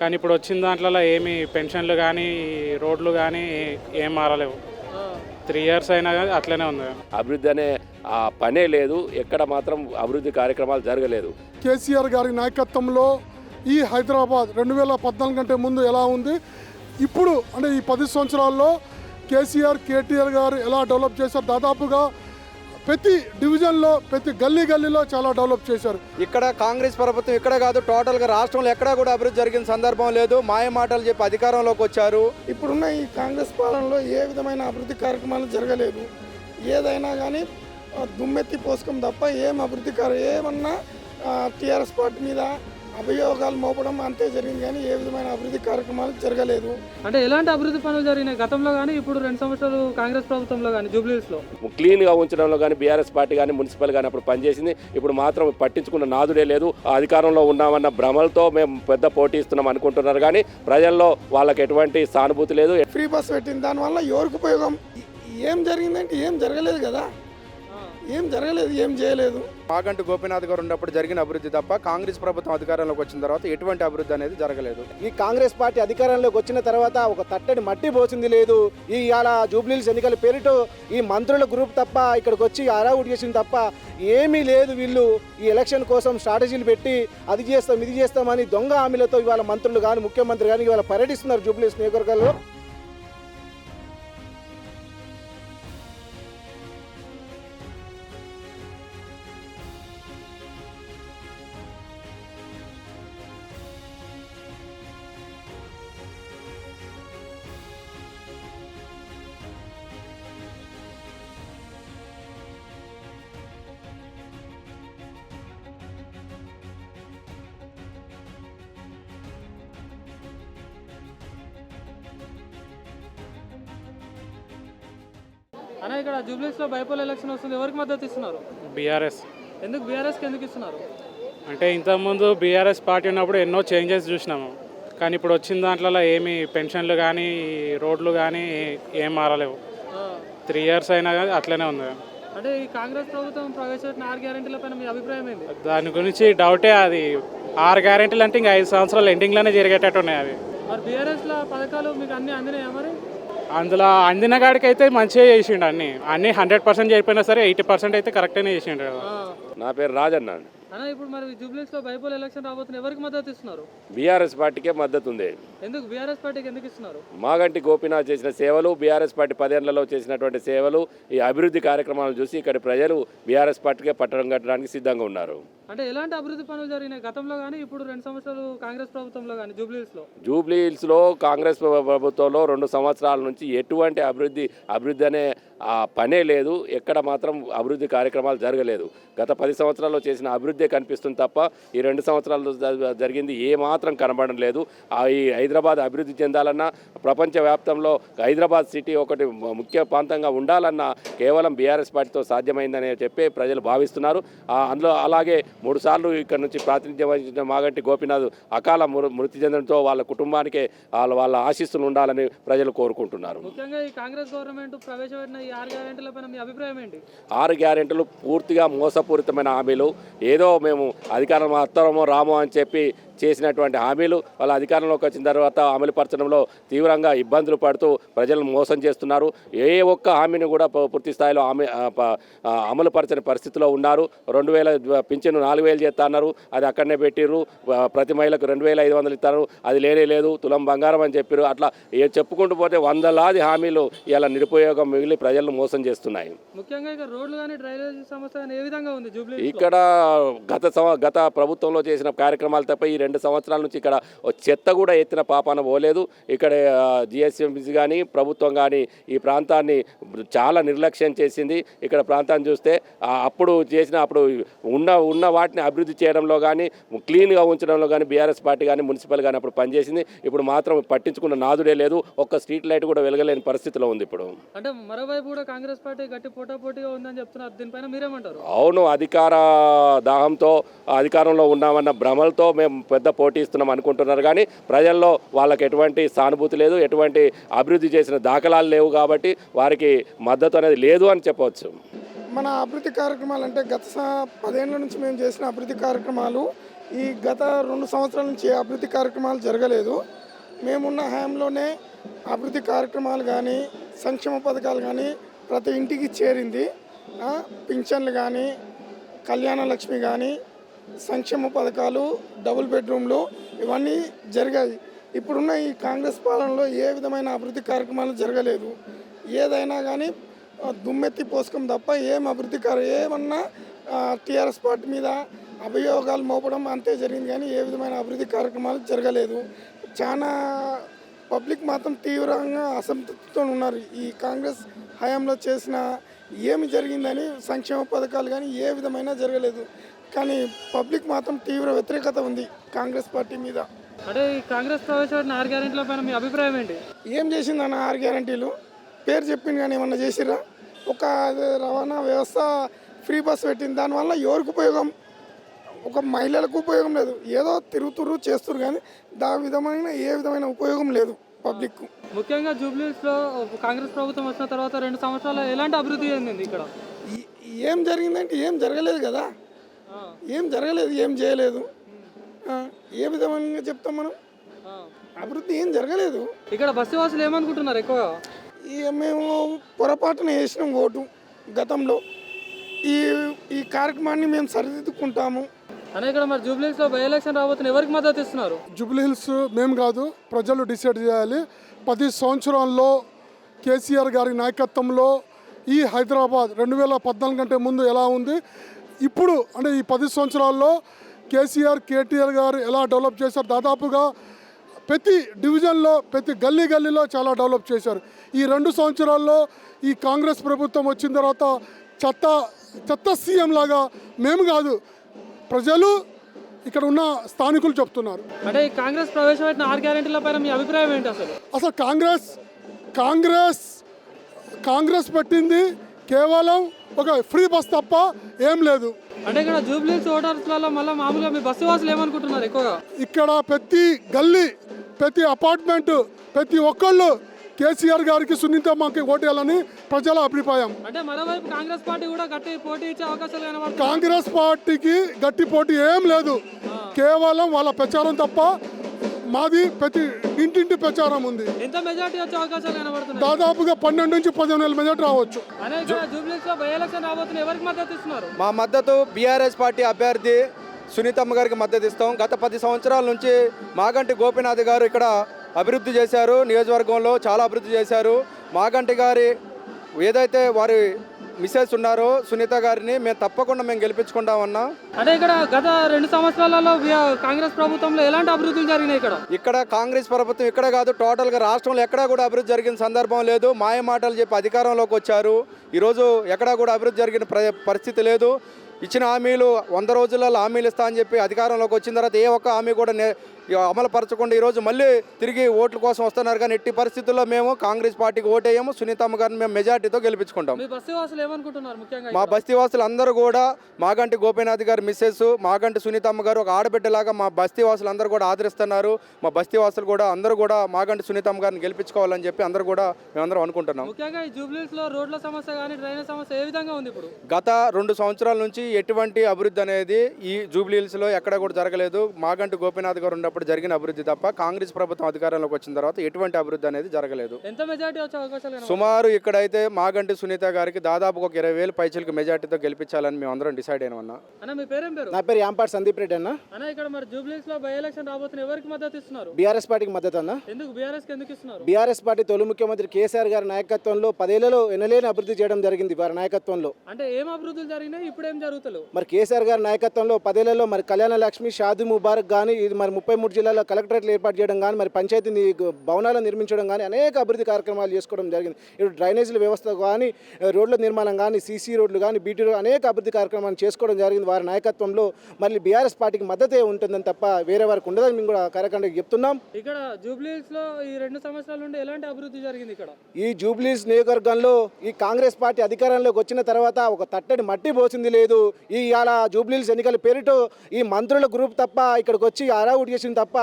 కానీ ఇప్పుడు వచ్చిన దాంట్లో ఏమి పెన్షన్లు కానీ రోడ్లు కానీ ఏం మారలేవు. త్రీ ఇయర్స్ అయినా కానీ అట్లనే ఉంది. అభివృద్ధి అనే ఆ పనే లేదు. ఎక్కడ మాత్రం అభివృద్ధి కార్యక్రమాలు జరగలేదు. కేసీఆర్ గారి నాయకత్వంలో ఈ హైదరాబాద్ రెండు వేల పద్నాలుగు కంటే ముందు ఎలా ఉంది? ఇప్పుడు అంటే ఈ పది సంవత్సరాల్లో కేసీఆర్ కేటీఆర్ గారు ఎలా డెవలప్ చేశారు? దాదాపుగా ప్రతి డివిజన్లో ప్రతి గల్లీ గల్లీలో చాలా డెవలప్ చేశారు. ఇక్కడ కాంగ్రెస్ ప్రభుత్వం ఇక్కడ కాదు టోటల్గా రాష్ట్రంలో ఎక్కడా కూడా అభివృద్ధి జరిగిన సందర్భం లేదు. మాయ మాటలు చెప్పి అధికారంలోకి వచ్చారు. ఇప్పుడున్న ఈ కాంగ్రెస్ పాలనలో ఏ విధమైన అభివృద్ధి కార్యక్రమాలు జరగలేదు. ఏదైనా కానీ దుమ్మెత్తి పోసుకం తప్ప ఏం అభివృద్ధి కార్య ఏమన్నా టీఆర్ఎస్ పార్టీ మీద అభియోగాలు మోపడం అంతే జరిగింది కానీ ఏ విధమైన అభివృద్ధి కార్యక్రమాలు జరగలేదు. అంటే ఎలాంటి అభివృద్ధి పనులు జరిగినాయి? గతంలో కానీ ఇప్పుడు రెండు సంవత్సరాలు కాంగ్రెస్ ప్రభుత్వంలో కానీ జూబ్లీస్లో క్లీన్గా ఉంచడంలో కానీ బీఆర్ఎస్ పార్టీ కానీ మున్సిపల్ కానీ అప్పుడు పనిచేసింది. ఇప్పుడు మాత్రం పట్టించుకున్న నాదుడే లేదు. ఆ అధికారంలో ఉన్నామన్న భ్రమలతో మేము పెద్ద పోటీ ఇస్తున్నాం అనుకుంటున్నారు కానీ ప్రజల్లో వాళ్ళకి ఎటువంటి సానుభూతి లేదు. ఫ్రీ బస్ పెట్టింది దానివల్ల ఎవరికి ఉపయోగం? ఏం జరిగిందంటే ఏం జరగలేదు కదా. ఏం జరగలేదు ఏం చేయలేదు. మాగంటి గోపీనాథ్ గారు ఉన్నప్పుడు జరిగిన అభివృద్ధి తప్ప కాంగ్రెస్ ప్రభుత్వం అధికారంలోకి వచ్చిన తర్వాత ఎటువంటి అభివృద్ధి అనేది జరగలేదు. ఈ కాంగ్రెస్ పార్టీ అధికారంలోకి వచ్చిన తర్వాత ఒక తట్టడి మట్టి పోసింది లేదు. ఈ ఇవాళ జూబ్లీస్ ఎన్నికల పేరిట ఈ మంత్రుల గ్రూప్ తప్ప ఇక్కడికి వచ్చి అరావుట్ చేసింది తప్ప ఏమీ లేదు వీళ్ళు. ఈ ఎలక్షన్ కోసం స్ట్రాటజీలు పెట్టి అది చేస్తాం ఇది చేస్తామని దొంగ హామీలతో ఇవాళ మంత్రులు కానీ ముఖ్యమంత్రి కానీ ఇవాళ పర్యటిస్తున్నారు జూబ్లీస్ నియోజకవర్గాల్లో. అన్న ఇక్కడ జూబ్లీస్లో బైపోల్ ఎలక్షన్ వస్తుంది. ఎవరికి మద్దతు ఇస్తున్నారు? బీఆర్ఎస్. ఎందుకు బీఆర్ఎస్కి ఎందుకు ఇస్తున్నారు? అంటే ఇంతకుముందు బీఆర్ఎస్ పార్టీ ఉన్నప్పుడు ఎన్నో చేంజెస్ చూసినాము. కానీ ఇప్పుడు వచ్చిన దాంట్లో ఏమి పెన్షన్లు కానీ రోడ్లు కానీ ఏం మారలేవు. త్రీ ఇయర్స్ అయినా కానీ అట్లనే ఉంది. అంటే ఈ కాంగ్రెస్ ప్రభుత్వం ప్రవేశపెట్టిన ఆరు గ్యారెంటీల పైన మీ అభిప్రాయం ఏంటి దాని గురించి డౌటే అది. ఆరు గ్యారెంటీలు అంటే ఇంకా ఐదు సంవత్సరాలు ఎండింగ్లోనే జరిగేటట్టు ఉన్నాయి అవి. మరి బీఆర్ఎస్లో పథకాలు మీకు అన్ని అందినాయా మరి? అందులో అందిన కాడికైతే మంచిగా చేసిండు అన్ని. అన్ని హండ్రెడ్ పర్సెంట్ చేయకపోయినా సరే ఎయిటీ పర్సెంట్ అయితే కరెక్ట్గానే చేసిండు. నా పేరు రాజన్న అండి. అన్న ఇప్పుడు మరి జూబ్లీస్లో బైపోల్ ఎలక్షన్ రాబోతుంది ఎవరికి మద్దతు ఇస్తున్నారు? బీఆర్ఎస్ పార్టీకే మద్దతు ఉంది. ఎందుకు? బీఆర్ఎస్ పార్టీకి ఎందుకు ఇస్తున్నారు? మాగంటి గోపీనాథ్ చేసిన సేవలు బీఆర్ఎస్ పార్టీ పదేళ్ళలో చేసినటువంటి సేవలు ఈ అభివృద్ధి కార్యక్రమాలు చూసి ఇక్కడ ప్రజలు బీఆర్ఎస్ పార్టీకే పట్టడం కట్టడానికి సిద్ధంగా ఉన్నారు. అంటే ఎలాంటి అభివృద్ధి పనులు జరిగినాయి? గతంలో కానీ ఇప్పుడు రెండు సంవత్సరాలు కాంగ్రెస్ ప్రభుత్వంలో కానీ జూబ్లీస్లో? జూబ్లీ హిల్స్లో కాంగ్రెస్ ప్ర- ప్రభుత్వంలో రెండు సంవత్సరాల నుంచి ఎటువంటి అభివృద్ధి అభివృద్ధి అనే ఆ పనే లేదు. ఎక్కడ మాత్రం అభివృద్ధి కార్యక్రమాలు జరగలేదు. గత పది సంవత్సరాల్లో చేసిన అభివృద్ధి కనిపిస్తుంది తప్ప ఈ రెండు సంవత్సరాల్లో జ- జరిగింది ఏ మాత్రం కనబడడం లేదు. ఆ ఈ హైదరాబాద్ అభివృద్ధి చెందాలన్నా ప్రపంచవ్యాప్తంలో హైదరాబాద్ సిటీ ఒకటి ముఖ్య ప్రాంతంగా ఉండాలన్నా కేవలం బీఆర్ఎస్ పార్టీతో సాధ్యమైందని చెప్పి ప్రజలు భావిస్తున్నారు. అందులో అలాగే మూడు సార్లు ఇక్కడ నుంచి ప్రాతినిధ్యం వహించిన మాగంటి గోపీనాథ్ అకాల మృతి చెందడంతో వాళ్ళ కుటుంబానికే వాళ్ళ వాళ్ళ ఆశీస్సులు ఉండాలని ప్రజలు కోరుకుంటున్నారు. ఆరు గ్యారెంటీలు పూర్తిగా మోసపూరితమైన హామీలు. ఏదో మేము అధికారం వస్తామో రామో అని చెప్పి చేసినటువంటి హామీలు వాళ్ళ అధికారంలోకి వచ్చిన తర్వాత అమలుపరచడంలో తీవ్రంగా ఇబ్బందులు పడుతూ ప్రజలను మోసం చేస్తున్నారు. ఏ ఒక్క హామీని కూడా పూర్తి స్థాయిలో హామీ ఆ, అమలుపరచని పరిస్థితిలో ఉన్నారు. రెండు వేల పింఛను నాలుగు వేలు చేస్తా అన్నారు. అది అక్కడనే పెట్టిర్రు. ప్రతి మహిళకు రెండు వేల ఐదు వందలు ఇస్తారు. అది లేనే లేదు. తులం బంగారం అని చెప్పారు అట్లా ఏ చెప్పుకుంటూ పోతే వందలాది హామీలు ఇలా నిరుపయోగం మిగిలి ప్రజలను మోసం చేస్తున్నాయి. ఇక్కడ గత గత ప్రభుత్వంలో చేసిన కార్యక్రమాలు తప్ప ఈ రెండు సంవత్సరాల నుంచి ఇక్కడ చెత్త కూడా ఎత్తిన పాపాన పోలేదు. ఇక్కడ జిఎస్ఎంసీ కానీ ప్రభుత్వం కానీ ఈ ప్రాంతాన్ని చాలా నిర్లక్ష్యం చేసింది. ఇక్కడ ప్రాంతాన్ని చూస్తే అప్పుడు చేసిన అప్పుడు ఉన్న ఉన్న వాటిని అభివృద్ధి చేయడంలో కానీ క్లీన్గా ఉంచడంలో కానీ బీఆర్ఎస్ పార్టీ కానీ మున్సిపల్ కానీ అప్పుడు పనిచేసింది. ఇప్పుడు మాత్రం పట్టించుకున్న నాదుడే లేదు. ఒక్క స్ట్రీట్ లైట్ కూడా వెలగలేని పరిస్థితిలో ఉంది ఇప్పుడు. అంటే మరోవైపు కూడా కాంగ్రెస్ పార్టీ గట్టి పోటాపోటీగా ఉందని చెప్తున్నారు. దీనిపైన మీరేమంటారు? అవును అధికార దాహంతో అధికారంలో ఉన్నామన్న భ్రమలతో మేము పెద్ద పోటీ ఇస్తున్నాం అనుకుంటున్నారు. కానీ ప్రజల్లో వాళ్ళకి ఎటువంటి సానుభూతి లేదు ఎటువంటి అభివృద్ధి చేసిన దాఖలాలు లేవు కాబట్టి వారికి మద్దతు అనేది లేదు అని చెప్పవచ్చు. మన అభివృద్ధి కార్యక్రమాలు అంటే గత పదేళ్ళ నుంచి మేము చేసిన అభివృద్ధి కార్యక్రమాలు ఈ గత రెండు సంవత్సరాల నుంచి అభివృద్ధి కార్యక్రమాలు జరగలేదు. మేమున్న హయాంలోనే అభివృద్ధి కార్యక్రమాలు కానీ సంక్షేమ పథకాలు కానీ ప్రతి ఇంటికి చేరింది. పింఛన్లు కానీ కళ్యాణ లక్ష్మి కానీ సంక్షేమ పథకాలు డబుల్ బెడ్రూమ్లు ఇవన్నీ జరిగాయి. ఇప్పుడున్న ఈ కాంగ్రెస్ పాలనలో ఏ విధమైన అభివృద్ధి కార్యక్రమాలు జరగలేదు. ఏదైనా కానీ దుమ్మెత్తి పోసుకం తప్ప ఏం అభివృద్ధి కార్య ఏమన్నా టీఆర్ఎస్ పార్టీ మీద అభియోగాలు మోపడం అంతే జరిగింది కానీ ఏ విధమైన అభివృద్ధి కార్యక్రమాలు జరగలేదు. చాలా పబ్లిక్ మాత్రం తీవ్రంగా అసంతృప్తితో ఉన్నారు. ఈ కాంగ్రెస్ హయాంలో చేసిన ఏమి జరిగిందని సంక్షేమ పథకాలు కానీ ఏ విధమైన జరగలేదు. కానీ పబ్లిక్ మాత్రం తీవ్ర వ్యతిరేకత ఉంది కాంగ్రెస్ పార్టీ మీద. అంటే ఈ కాంగ్రెస్ ప్రవేశపెట్టిన ఆరు గ్యారెంటీల పైన మీ అభిప్రాయం ఏంటి? ఏం చేసిందన్న ఆరు గ్యారంటీలు? పేరు చెప్పింది కానీ ఏమన్నా చేసిరా ఒక అదే రవాణా వ్యవస్థ ఫ్రీ బస్ పెట్టింది. దానివల్ల ఎవరికి ఉపయోగం? ఒక మహిళలకు ఉపయోగం లేదు. ఏదో తిరుగుతురు చేస్తురు కానీ దా విధమైన ఏ విధమైన ఉపయోగం లేదు పబ్లిక్ ముఖ్యంగా జూబ్లీస్లో కాంగ్రెస్ ప్రభుత్వం వచ్చిన తర్వాత రెండు సంవత్సరాలు ఎలాంటి అభివృద్ధి చెందింది ఇక్కడ? ఏం జరిగిందంటే ఏం జరగలేదు కదా? ఏం జరగలేదు ఏం చేయలేదు. ఆ, ఏ విధంగా చెప్తాం మనం? ఆ. అభివృద్ధి ఏం జరగలేదు. ఇక్కడ బస్సు వాసులు ఏమనుకుంటున్నారు ఎక్కువగా? ఇక మేము పొరపాటున వేసినాం ఓటు గతంలో. ఈ ఈ కార్యక్రమాన్ని మేము సరిదిద్దుకుంటాము. అనే ఇక్కడ మరి జూబ్లీస్లో బై ఎలక్షన్ రాబోతున్న ఎవరికి మద్దతు ఇస్తున్నారు? జూబ్లీ హిల్స్ మేము కాదు ప్రజలు డిసైడ్ చేయాలి. పది సంవత్సరాల్లో కేసీఆర్ గారి నాయకత్వంలో ఈ హైదరాబాద్ రెండు వేల పద్నాలుగు కంటే ముందు ఎలా ఉంది? ఇప్పుడు అంటే ఈ పది సంవత్సరాల్లో కేసీఆర్ కేటీఆర్ గారు ఎలా డెవలప్ చేశారు? దాదాపుగా ప్రతి డివిజన్లో ప్రతి గల్లీ గల్లీలో చాలా డెవలప్ చేశారు. ఈ రెండు సంవత్సరాల్లో ఈ కాంగ్రెస్ ప్రభుత్వం వచ్చిన తర్వాత చెత్త చెత్త సీఎం లాగా మేము కాదు ప్రజలు ఇక్కడ ఉన్న స్థానికులు చెప్తున్నారు. అంటే ఈ కాంగ్రెస్ ప్రవేశపెట్టిన ఆరు గ్యారెంటీల పైన మీ అభిప్రాయం ఏంటి అసలు? అసలు కాంగ్రెస్ కాంగ్రెస్ కాంగ్రెస్ పెట్టింది కేవలం ఒక ఫ్రీ బస్ తప్ప ఏం లేదు. అంటే ఇక్కడ జూబ్లీస్ ఓటర్స్లలో మళ్ళీ మామూలుగా మీ బస్సు వాసులు ఏమనుకుంటున్నారు ఎక్కువగా? ఇక్కడ ప్రతి గల్లీ ప్రతి అపార్ట్మెంట్ ప్రతి ఒక్కళ్ళు కేసీఆర్ గారికి సున్నితమ్మకి ఓటేయాలని ప్రజల అభిప్రాయం. అంటే మరోవైపు కాంగ్రెస్ పార్టీ కూడా గట్టి పోటీ ఇచ్చే అవకాశాలు కాంగ్రెస్ పార్టీకి గట్టి పోటీ ఏం లేదు. కేవలం వాళ్ళ ప్రచారం తప్ప మాది ప్రతి ఇంటింటి ప్రచారం ఉంది. ఎంత మెజార్టీ వచ్చే అవకాశాలు కనబడుతున్నాయి? దాదాపుగా పన్నెండు నుంచి పదిహేను వేల మెజార్టీ రావచ్చు. అనే ఇక్కడ జూబ్లీస్లో బై ఎలక్షన్ రాబోతున్న ఎవరికి మద్దతు ఇస్తున్నారు? మా మద్దతు బీఆర్ఎస్ పార్టీ అభ్యర్థి సునీతమ్మ గారికి మద్దతు ఇస్తాం. గత పది సంవత్సరాల నుంచి మాగంటి గోపీనాథ్ గారు ఇక్కడ అభివృద్ధి చేశారు. నియోజకవర్గంలో చాలా అభివృద్ధి చేశారు. మాగంటి గారి ఏదైతే వారి మిస్సెస్ ఉన్నారో. సునీత గారిని మేము తప్పకుండా మేము గెలిపించుకుంటామన్నా అంటే ఇక్కడ గత రెండు సంవత్సరాలలో కాంగ్రెస్ ప్రభుత్వంలో ఎలాంటి అభివృద్ధులు జరిగినాయి ఇక్కడ? ఇక్కడ కాంగ్రెస్ ప్రభుత్వం ఇక్కడ కాదు టోటల్గా రాష్ట్రంలో ఎక్కడా కూడా అభివృద్ధి జరిగిన సందర్భం లేదు. మాయ మాటలు చెప్పి అధికారంలోకి వచ్చారు. ఈరోజు ఎక్కడా కూడా అభివృద్ధి జరిగిన ప్ర- పరిస్థితి లేదు. ఇచ్చిన హామీలు వంద రోజులలో హామీలు ఇస్తా అని చెప్పి అధికారంలోకి వచ్చిన తర్వాత ఏ ఒక్క హామీ కూడా నే- అమలు పరచకుండా ఈరోజు మళ్ళీ తిరిగి ఓట్ల కోసం వస్తున్నారు. కానీ ఎట్టి పరిస్థితుల్లో మేము కాంగ్రెస్ పార్టీకి ఓటేయము. సునీతమ్మ గారిని మేము మెజార్టీతో గెలిపించుకుంటాం. మీ? బస్తీవాసులు అందరూ కూడా మాగంటి గోపీనాథ్ గారు మిస్సెస్ మాగంటి సునీతమ్మ గారు ఒక ఆడబిడ్డలాగా మా బస్తీవాసులు అందరూ కూడా ఆదరిస్తున్నారు. మా బస్తీవాసులు కూడా అందరూ కూడా మాగంటి సునీతమ్మ గారిని గెలిపించుకోవాలని చెప్పి అందరూ కూడా మేమందరం అనుకుంటున్నాం. ముఖ్యంగా ఈ జూబ్లీస్లో రోడ్ల సమస్య కానీ డ్రైనేజ్ సమస్య ఏ విధంగా ఉంది ఇప్పుడు? గత రెండు సంవత్సరాల నుంచి ఎటువంటి అభివృద్ధి అనేది ఈ జూబ్లీహిల్స్లో ఎక్కడ కూడా జరగలేదు. మాగంటి గోపీనాథ్ గారు ఉన్నప్పుడు జరిగిన అభివృద్ధి తప్ప కాంగ్రెస్ ప్రభుత్వం అధికారంలోకి వచ్చిన తర్వాత ఎటువంటి అభివృద్ధి అనేది జరగలేదు. ఎంత మెజార్టీ వచ్చే అవకాశాలు? సుమారు ఇక్కడైతే మాగంటి సునీత గారికి దాదాపు ఒక ఇరవై వేలు పైచలకి మెజార్టీతో గెలిపించాలని మేము అందరం డిసైడ్ అయినా అన్న. మీ పేరేం పేరు? నా పేరు యాంపాటి సందీప్ రెడ్డి అన్న. అన్న ఇక్కడ మరి జూబ్లీస్లో బై ఎలక్షన్ రాబోతున్న ఎవరికి మద్దతు ఇస్తున్నారు? బీఆర్ఎస్ పార్టీకి మద్దతు అన్న. ఎందుకు? బీఆర్ఎస్కి ఎందుకు ఇస్తున్నారు? బీఆర్ఎస్ పార్టీ తొలి ముఖ్యమంత్రి కేసీఆర్ గారి నాయకత్వంలో పదేళ్ళలో ఎనలేని అభివృద్ధి చేయడం జరిగింది వారి నాయకత్వంలో. అంటే ఏం అభివృద్ధులు జరిగినాయి ఇప్పుడు ఏం జరుగుతలేవు? మరి కేసీఆర్ గారి నాయకత్వంలో పదేళ్ళలో మరి కళ్యాణ లక్ష్మి షాదీ ముబారక్ కానీ ఇది మరి ముప్పై మూడు జిల్లాల్లో కలెక్టరేట్లు ఏర్పాటు చేయడం కానీ మరి పంచాయతీ భవనాలు నిర్మించడం కానీ అనేక అభివృద్ధి కార్యక్రమాలు చేసుకోవడం జరిగింది. ఇప్పుడు డ్రైనేజీల వ్యవస్థ కానీ రోడ్ల నిర్మాణం కానీ సీసీ రోడ్లు కానీ బీటీ రోడ్లు అనేక అభివృద్ధి కార్యక్రమాలు చేసుకోవడం జరిగింది. వారి నాయకత్వంలో మళ్ళీ బీఆర్ఎస్ పార్టీకి మద్దతే ఉంటుందని తప్ప వేరే వారికి ఉండదని మేము కూడా కార్యక్రమానికి చెప్తున్నాం. ఇక్కడ జూబ్లీస్లో ఈ రెండు సంవత్సరాల నుండి ఎలాంటి అభివృద్ధి జరిగింది ఇక్కడ? ఈ జూబ్లీస్ నియోజకవర్గంలో ఈ కాంగ్రెస్ పార్టీ అధికారంలోకి వచ్చిన తర్వాత ఒక తట్టడి మట్టి పోసింది లేదు. ఈ ఇవాళ జూబ్లీస్ ఎన్నికల పేరిట ఈ మంత్రుల గ్రూప్ తప్ప ఇక్కడికి వచ్చి అరావుట్ చేసిన తప్ప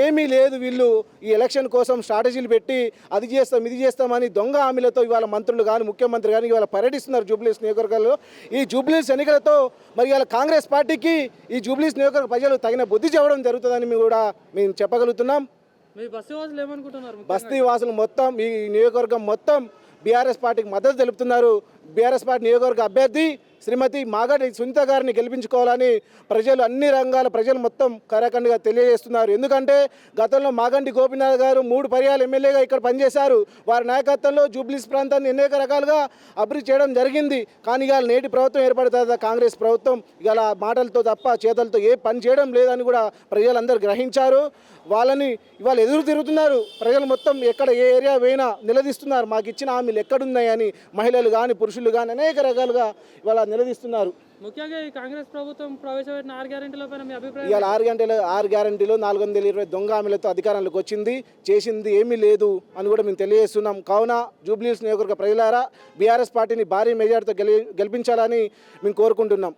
ఏమీ లేదు వీళ్ళు ఈ ఎలక్షన్ కోసం స్ట్రాటజీలు పెట్టి అది చేస్తాం ఇది చేస్తామని దొంగ హామీలతో ఇవాళ మంత్రులు కానీ ముఖ్యమంత్రి కానీ ఇవాళ పర్యటిస్తున్నారు జూబ్లీస్ నియోజకవర్గాల్లో. ఈ జూబ్లీస్ ఎన్నికలతో మరి ఇవాళ కాంగ్రెస్ పార్టీకి ఈ జూబ్లీస్ నియోజకవర్గ ప్రజలు తగిన బుద్ధి చెప్పడం జరుగుతుందని మేము కూడా మేము చెప్పగలుగుతున్నాం? బస్తీ వాసులు మొత్తం ఈ నియోజకవర్గం మొత్తం బీఆర్ఎస్ పార్టీకి మద్దతు తెలుపుతున్నారు. బీఆర్ఎస్ పార్టీ నియోజకవర్గ అభ్యర్థి శ్రీమతి మాగడి సునీత గారిని గెలిపించుకోవాలని ప్రజలు అన్ని రంగాల ప్రజలు మొత్తం కరాఖండిగా తెలియజేస్తున్నారు. ఎందుకంటే గతంలో మాగంటి గోపీనాథ్ గారు మూడు పర్యాలు ఎమ్మెల్యేగా ఇక్కడ పనిచేశారు. వారి నాయకత్వంలో జూబ్లీస్ ప్రాంతాన్ని అనేక రకాలుగా అభివృద్ధి చేయడం జరిగింది. కానీ ఇవాళ నేటి ప్రభుత్వం ఏర్పడిన తర్వాత కాంగ్రెస్ ప్రభుత్వం ఇలా మాటలతో తప్ప చేతలతో ఏ పని చేయడం లేదని కూడా ప్రజలందరూ గ్రహించారు. వాళ్ళని ఇవాళ ఎదురు తిరుగుతున్నారు. ప్రజలు మొత్తం ఎక్కడ ఏ ఏరియా పోయినా నిలదీస్తున్నారు. మాకు ఇచ్చిన హామీలు ఎక్కడున్నాయని మహిళలు కానీ పురుషులు కానీ అనేక రకాలుగా ఇవాళ నిలదీస్తున్నారు. ముఖ్యంగా ఈ కాంగ్రెస్ ప్రభుత్వం ప్రవేశపెట్టిన ఆరు గ్యారెంటీల పైన మీ అభిప్రాయం ఇవాళ ఆరు గంటల ఆరు గ్యారంటీలు నాలుగు వందల ఇరవై దొంగ హామీలతో అధికారంలోకి వచ్చింది. చేసింది ఏమీ లేదు అని కూడా మేము తెలియజేస్తున్నాం. కావున జూబ్లీస్ నియోజకవర్గ ప్రజలారా బీఆర్ఎస్ పార్టీని భారీ మెజార్టీతో గెలి గెలిపించాలని మేము కోరుకుంటున్నాం.